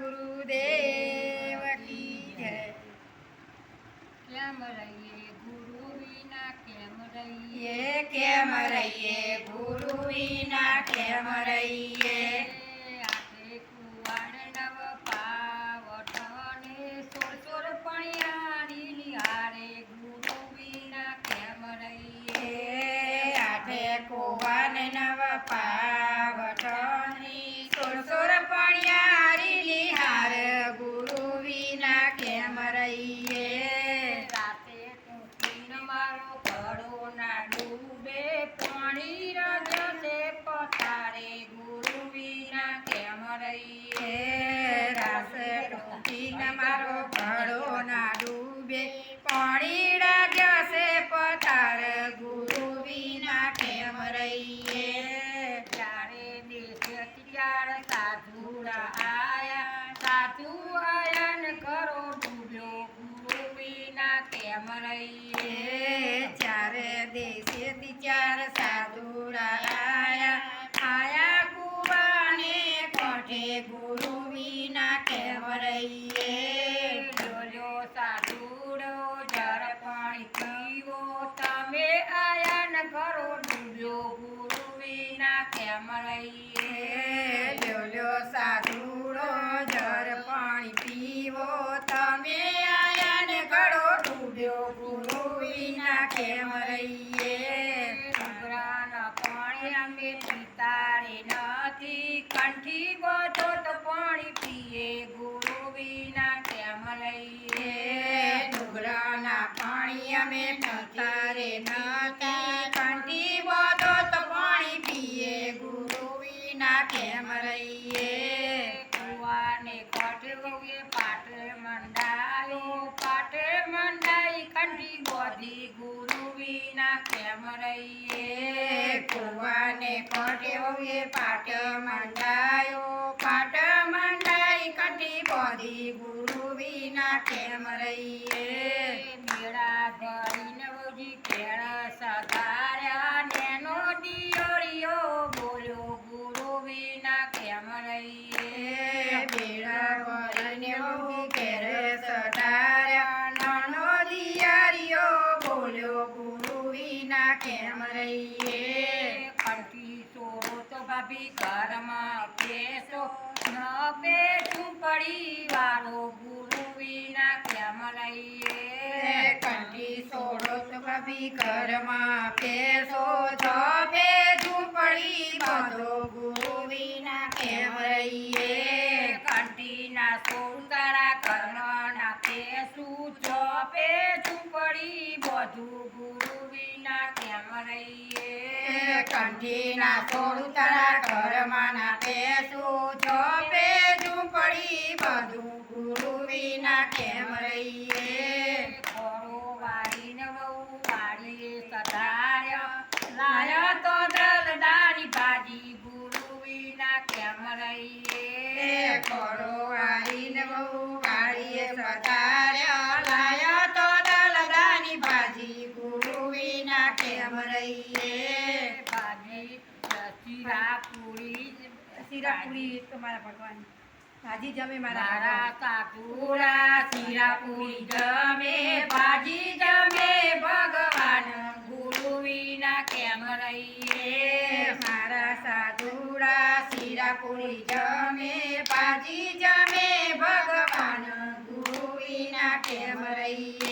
ગુરુદેવ કી જય. કેમ રહીએ ગુરુ વિના કેમ રહીએ? કેમ રહીએ ગુરુ વિના કેમ રહીએ? આઠે કુવાડ નવ પાવઠ અને સોળ સોળ પણિયારી નિહારે ગુરુ વિના કેમ રહીએ? આઠે કોવાને નવ પાવઠની પાણી રજતે પથારે ગુરુ વિના કેમ રહીએ? રાસ ટૂંકીને મારો ઘડો ના ડૂબે. પાણી જશે પથાર ગુરુ વિના કેમ રહીએ? ત્યારે દેશેથી ચાર આયા. સાધુ આયન કરો ડૂબ્યો. ગુરુ વિના કેમ ચાર સાધુરા આયા આયા કુવાને ગુરુ વિના રહીએ ડોલ્યો સાધુડો જળ પાણી પીવો તમે આયા ને ગુરુ વિના કેમ રહીએ લ્યો સાધુડો પાણી અમે પીતા રે નથી, કંઠી બધો તો પાણી પીએ. ગુરુ કેમ રહીએ એ ડુંગરાના પાણી અમે પતારે નથી, કંઠી બોધો તો પાણી પીએ. ગુરુ કેમ રહીએ કુવાને કઠે પાટ મંડાયો પાટ કંઠી બોધી ગુરુ વિના કેમ રહીએ? કુવાને કોટેવે પાટ મંડાયો. પાટ મંડાઈ કટી બોધી ગુરુ વિના કેમ રહીએ? મેળા ભરીને વહુજી કેળા સગાર્યા વિના કેમ રહીએ કંઠી સોરો તો ભાભી ઘરમાં પેસો ન પેટું પડી વાળો ગુરુ વિના કેમ રહીએ કંઠી સોડો તો ભાભી ઘરમાં પેસો છો બે ઝૂંપડી બધો ગુરુ વિના કેમ રહીએ કંઠીના સોંદરા કંઠીના સોડું તારા ઘરમાં ના છો બે ઝૂંપડી બધું ગુરુ વિના કેમ રહીએ? કરો વાળીને વહુ વાળીએ સધાર્યો, લાયો તો દલદાની ભાજી ગુરુ વિના કેમ રહીએ? ઘોડો બહુ વાળીએ સદાર્યો લાયો તો દલદાની ભાજી ગુરુ વિના કેમ રહીએ ભાજી શીરા પૂરી તો તમારા ભગવાન. ભાજી જમે મારા કાકુરા શીરા પૂરી જમે ભાજી જમે ભગવાન. ગુરુ વિના કેમ રહીએ? મારા સાધુરા શીરા પૂરી જમે ભાજી જમે ભગવાન. ગુરુ વિના કેમ રહીએ?